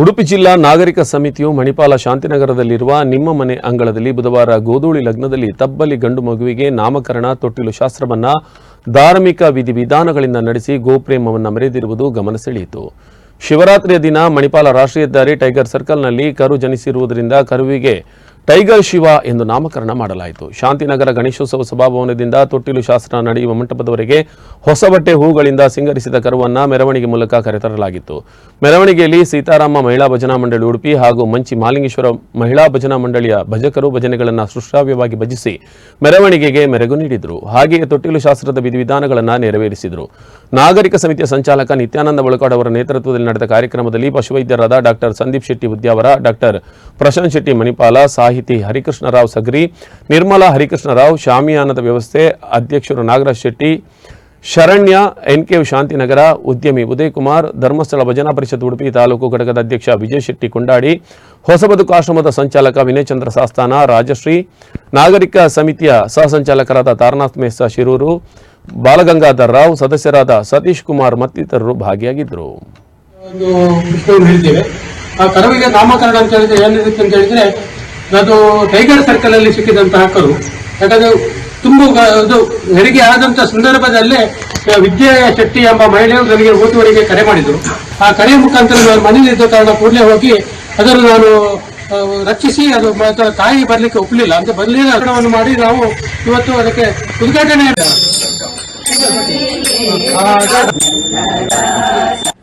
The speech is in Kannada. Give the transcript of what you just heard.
ಉಡುಪಿ ಜಿಲ್ಲಾ ನಾಗರಿಕ ಸಮಿತಿಯು ಮಣಿಪಾಲ ಶಾಂತಿನಗರದಲ್ಲಿರುವ ನಿಮ್ಮ ಮನೆ ಅಂಗಳದಲ್ಲಿ ಬುಧವಾರ ಗೋಧೂಳಿ ಲಗ್ನದಲ್ಲಿ ತಬ್ಬಲಿ ಗಂಡು ಮಗುವಿಗೆ ನಾಮಕರಣ, ತೊಟ್ಟಿಲು ಶಾಸ್ತ್ರವನ್ನ, ಧಾರ್ಮಿಕ ವಿಧಿವಿಧಾನಗಳಿಂದ ನಡೆಸಿ ಗೋಪ್ರೇಮವನ್ನು ಮೆರೆದಿರುವುದು ಗಮನ ಸೆಳೆಯಿತು. ಶಿವರಾತ್ರಿಯ ದಿನ ಮಣಿಪಾಲ ರಾಷ್ಟ್ರೀಯ ಹೆದ್ದಾರಿ ಟೈಗರ್ ಸರ್ಕಲ್ನಲ್ಲಿ ಕರು ಜನಿಸಿರುವುದರಿಂದ ಕರುವಿಗೆ ಟೈಗರ್ ಶಿವ ಎಂದು ನಾಮಕರಣ ಮಾಡಲಾಯಿತು. ಶಾಂತಿನಗರ ಗಣೇಶೋತ್ಸವ ಸಭಾಭವನದಿಂದ ತೊಟ್ಟಿಲು ಶಾಸ್ತ್ರ ನಡೆಯುವ ಮಂಟಪದವರೆಗೆ ಹೊಸ ಬಟ್ಟೆ ಹೂಗಳಿಂದ ಸಿಂಗರಿಸಿದ ಕರುವನ್ನ ಮೆರವಣಿಗೆ ಮೂಲಕ ಕರೆತರಲಾಗಿತ್ತು. ಮೆರವಣಿಗೆಯಲ್ಲಿ ಸೀತಾರಾಮ ಮಹಿಳಾ ಭಜನಾ ಮಂಡಳಿ ಉಡುಪಿ ಹಾಗೂ ಮಂಚಿ ಮಾಲಿಂಗೇಶ್ವರ ಮಹಿಳಾ ಭಜನಾ ಮಂಡಳಿಯ ಭಜಕರು ಭಜನೆಗಳನ್ನು ಸುಶ್ರಾವ್ಯವಾಗಿ ಭಜಿಸಿ ಮೆರವಣಿಗೆಗೆ ಮೆರಗು ನೀಡಿದರು. ಹಾಗೆಯೇ ತೊಟ್ಟಿಲು ಶಾಸ್ತ್ರದ ವಿಧಿವಿಧಾನಗಳನ್ನು ನೆರವೇರಿಸಿದರು. ನಾಗರಿಕ ಸಮಿತಿಯ ಸಂಚಾಲಕ ನಿತ್ಯಾನಂದ ಬಳಕಾಡ್ ಅವರ ನೇತೃತ್ವದಲ್ಲಿ ನಡೆದ ಕಾರ್ಯಕ್ರಮದಲ್ಲಿ ಪಶುವೈದ್ಯರಾದ ಡಾಕ್ಟರ್ ಸಂದೀಪ್ ಶೆಟ್ಟಿ ಉದ್ಯಾವರ, ಡಾಕ್ಟರ್ ಪ್ರಶಾಂತ್ ಶೆಟ್ಟಿ ಮಣಿಪಾಲ ಸಾಹಿತಿ ಹರಿಕೃಷ್ಣರಾವ್ ಸಗ್ರಿ, ನಿರ್ಮಲಾ ಹರಿಕೃಷ್ಣರಾವ್, ಶಾಮಿಯಾನದ ವ್ಯವಸ್ಥೆ, ಅಧ್ಯಕ್ಷರು ನಾಗರಾಜ್ ಶೆಟ್ಟಿ, ಶರಣ್ಯ ಎನ್ ಕೆ ಶಾಂತಿನಗರ, ಉದ್ಯಮಿ ಉದಯ್ ಕುಮಾರ್ ಧರ್ಮಸ್ಥಳ ಭಜನಾ ಪರಿಷತ್ ಉಡುಪಿ ತಾಲೂಕು ಘಟಕದ ಅಧ್ಯಕ್ಷ ವಿಜಯ್ ಶೆಟ್ಟಿ ಕೊಂಡಾಡಿ ಹೊಸ ಬದುಕು ಆಶ್ರಮದ ಸಂಚಾಲಕ ವಿನಯ್ ಚಂದ್ರ ಸಾಸ್ತಾನ, ರಾಜಶ್ರೀ, ನಾಗರಿಕ ಸಮಿತಿಯ ಸಹ ಸಂಚಾಲಕರಾದ ತಾರನಾಥ್ ಮೇಸ್ತಾ ಶಿರೂರು, ಬಾಲಗಂಗಾಧರ್ ರಾವ್, ಸದಸ್ಯರಾದ ಸತೀಶ್ ಕುಮಾರ್ ಮತ್ತಿತರರು ಭಾಗಿಯಾಗಿದ್ದರು. ನಾಮಕರಣ ಅಂತ ಹೇಳಿದ್ರೆ ಏನಿರುತ್ತೆ ಅಂತ ಹೇಳಿದ್ರೆ ಅದು ಟೈಗರ್ ಸರ್ಕಲ್ ಅಲ್ಲಿ ಸಿಕ್ಕಿದಂತಹ ಹಕ್ಕರು. ಯಾಕಂದ್ರೆ ತುಂಬು ಅದು ಹೆರಿಗೆ ಆದಂತ ಸಂದರ್ಭದಲ್ಲೇ ವಿದ್ಯಾ ಶೆಟ್ಟಿ ಎಂಬ ಮಹಿಳೆಯರು ನನಗೆ ಓದುವರಿಗೆ ಕರೆ ಮಾಡಿದ್ರು. ಆ ಕರೆಯ ಮುಖಾಂತರ ನಾನು ಮನೇಲಿ ಇದ್ದ ಕಾರಣ ಕೂಡಲೇ ಹೋಗಿ ಅದನ್ನು ನಾನು ರಕ್ಷಿಸಿ ಅದು ತಾಯಿ ಬರ್ಲಿಕ್ಕೆ ಒಪ್ಪಲಿಲ್ಲ. ಅಂತ ಬದಲಿನ ಹಣವನ್ನು ಮಾಡಿ ನಾವು ಇವತ್ತು ಅದಕ್ಕೆ ಉದ್ಘಾಟನೆ